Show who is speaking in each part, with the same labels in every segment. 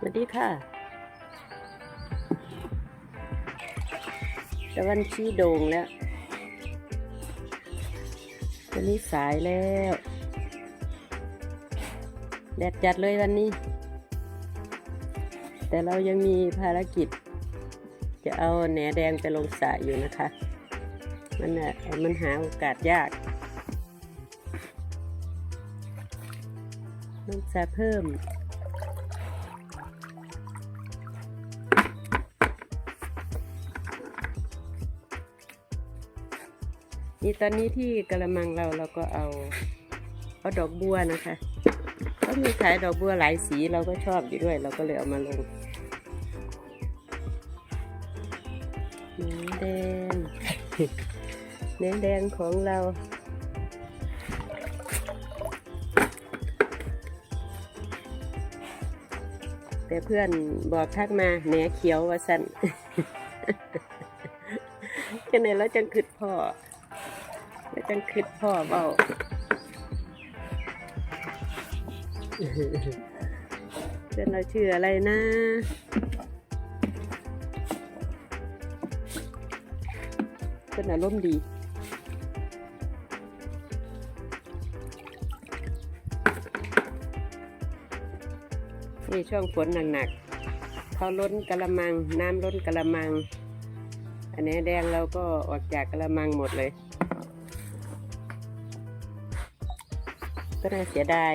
Speaker 1: สวัสดีค่ะ ตะวันชี้โด่งแล้ววันนี้สายแล้วแดดจัดเลยวันนี้ แต่เรายังมีภารกิจ จะเอาแหนแดงไปลงสระอยู่นะคะ มันน่ะมันหาโอกาสยากลงสระเพิ่ม นี่ตอนนี้ที่กระมังเราเราก็เอาเอาดอกบัวนะคะเขามีขายดอกบัวหลายสีเราก็ชอบอยู่ด้วย เราก็เลยเอามาลงเนื้อแดงเนื้อแดงของเราแต่เพื่อนบอกทักมาแหนเขียวว่าสั้นจังไหนแล้วจังคืดพ่อ จังคิดพ่อเบาเพื่อนเราชื่ออะไรนะเพื่อนอารมณ์ดีนี่ช่วงฝนหนักๆเขาล้นกระมัง น้ำล้นกระมัง อันนี้แดงเราก็ออกจากกระมังหมดเลย ก็น่าเสียดาย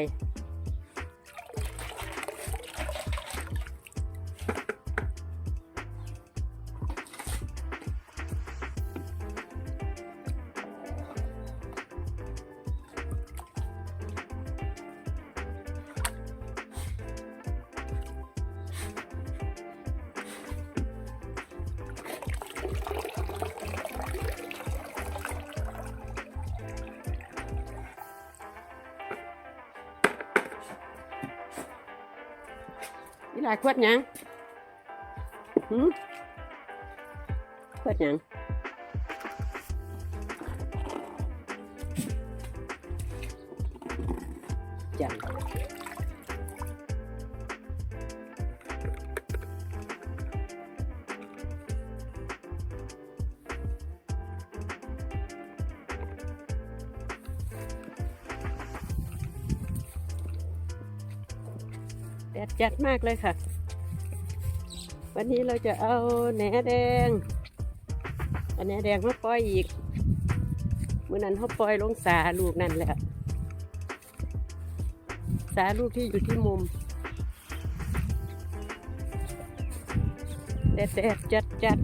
Speaker 1: ลาขวดยังหืมขวดยัง แดดจัดมากเลยค่ะ วันนี้เราจะเอาแหนแดงอันแหนแดงมาปล่อยอีกเมื่อนั้นเขาปล่อยลงสาลูกนั่นแหละสาลูกที่อยู่ที่มุมแดดแดดจัดจัด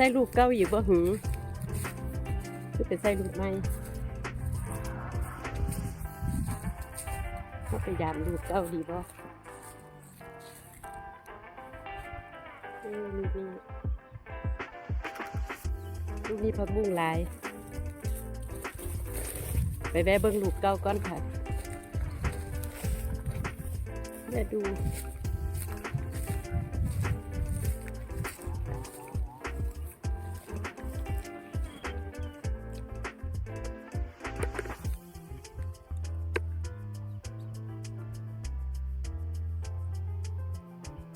Speaker 1: ใส่ลูกเก้าอยู่บ่หือคือไปใส่ลูกไม้เขาไปยามลูกเก้าดีบ่เออนี่นี่ลูกนี้พักบุ้งลาย ไปแวะเบิ่งลูกเก้าก่อนค่ะแม่ดู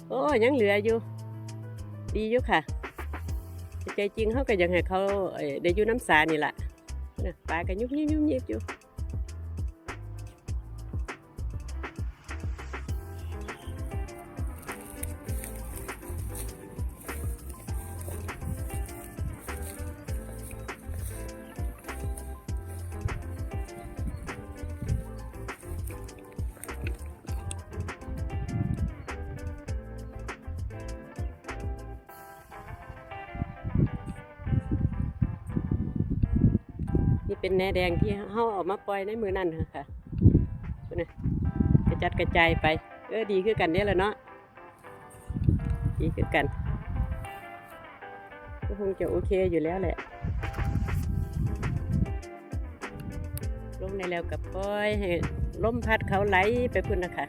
Speaker 1: โอ้ยังเหลืออยู่ ดีอยู่ค่ะ ใจจริงเขาก็ยังให้เขาได้อยู่น้ำสานี่แหละนะปลาก็ยุบยิบยุบยิบอยู่ี่เป็นแหนแดงที่เขาเออกมาปล่อยในมือนั่นค่ะนะกระจัดกระจายไป เออดีคือกันเนี่ยแหละเนาะดีคือกันก็คงจะโอเคอยู่แล้วแหละลงในแล้วกับปล่อยให้ลมพัดเขาไหลไปพุ่นนะคะ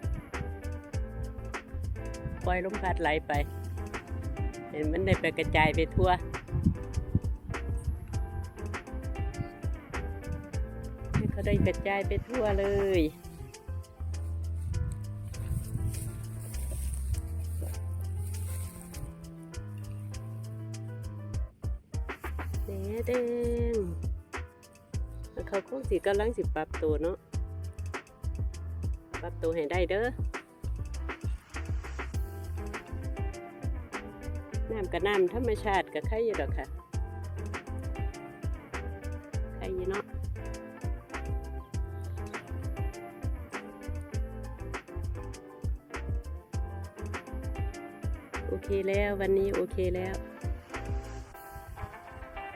Speaker 1: ปล่อยลมพัดไหลไป เห็นมันได้ไปกระจายไปทั่ว ได้กระจายไปทั่วเลยแหนแดงแล้วเขาคงสิกำลังสิปรับตัวเนาะ ปรับตัวให้ได้เด้อน้ำกับน้ำธรรมชาติกับไข่อยู่ดอกค่ะไข่อยู่เนาะ แล้ววันนี้โอเคแล้ว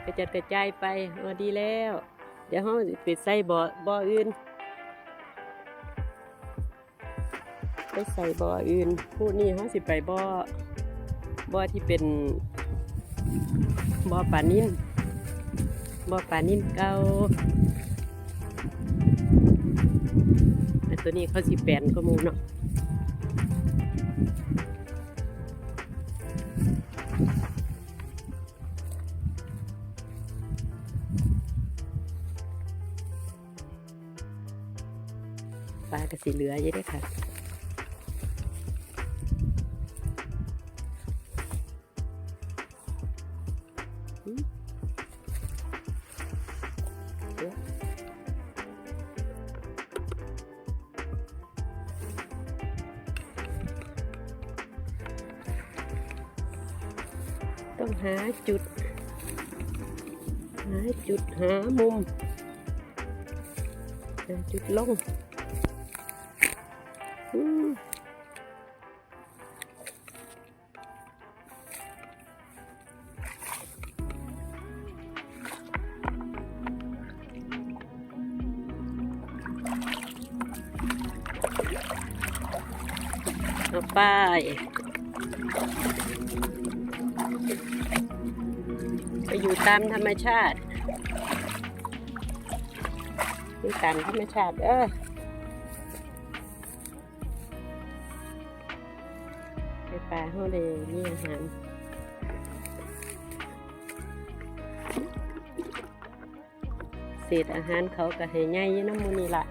Speaker 1: กระจัดกระจายไปออดีแล้ว เดี๋ยวเขาไปใส่บ่อบ่ออื่น ไปใส่บ่ออื่น พูดนี่เขาสิไปบ่อบ่อที่เป็นบ่อปลานิ่นบ่อปลานิ่นเก่าต่ตัวนี้เขาสิแปนก็มูเนาะ ปลากระสีเหลือเยอะด้วยค่ะต้องหาจุด หาจุดหามุม หาจุดลง เอาไปไปอยู่ตามธรรมชาติอยู่ตามธรรมชาติ เออไปปลาเขาเลยมีอาหารเศษอาหารเขาก็ให้ง่ายน้ำมูนี่ละ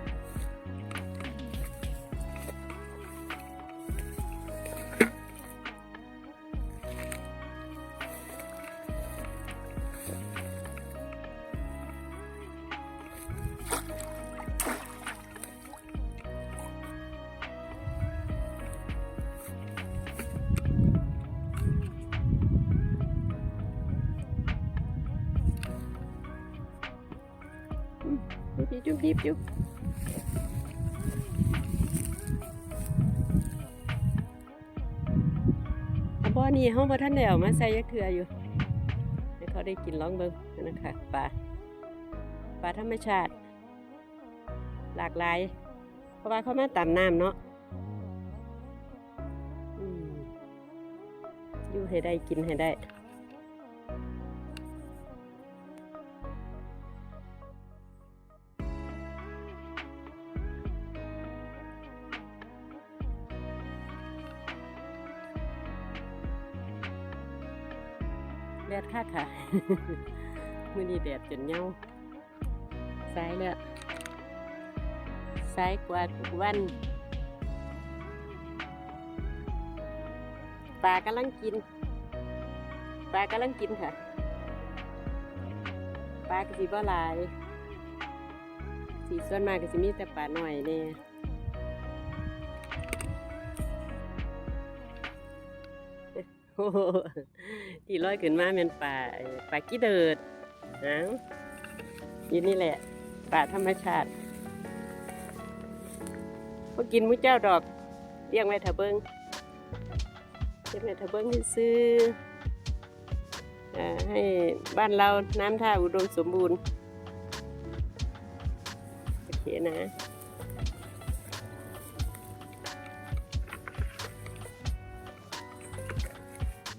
Speaker 1: จุ๊บจุ๊บจุ๊บบ่อนี่ห้องบ่ท่านได้เอามาใส่ยักเถืออยู่ให้เขาได้กินร้องเบิ่งนะคะปลาปลาธรรมชาติ หลากหลาย เพราะว่าเขามาตามน้ำเนาะอยู่ให้ได้กินให้ได้ แดดค่ะค่ะมื่อนี้แดดจนเงาสายแล้วสายกว่าทุกวันปลากำลังกินปลากำลังกินค่ะปลากระสีบ่หลายสีส่วนมากก็สิมีแต่ปลาหน่อยเนี่ย โอ้ที่ลอยขึ้นมาเป็นป่าป่ากี้เดิดนะยู่นี่แหละ ป่าธรรมชาติพอกินมุ้เจ้าดอกเลี้ยงไว้เถอะเบิงเลี้ยงไว้เถอะเบิงซื้อๆอ่าให้บ้านเราน้ำท่าอุดมสมบูรณ์ โอเคนะ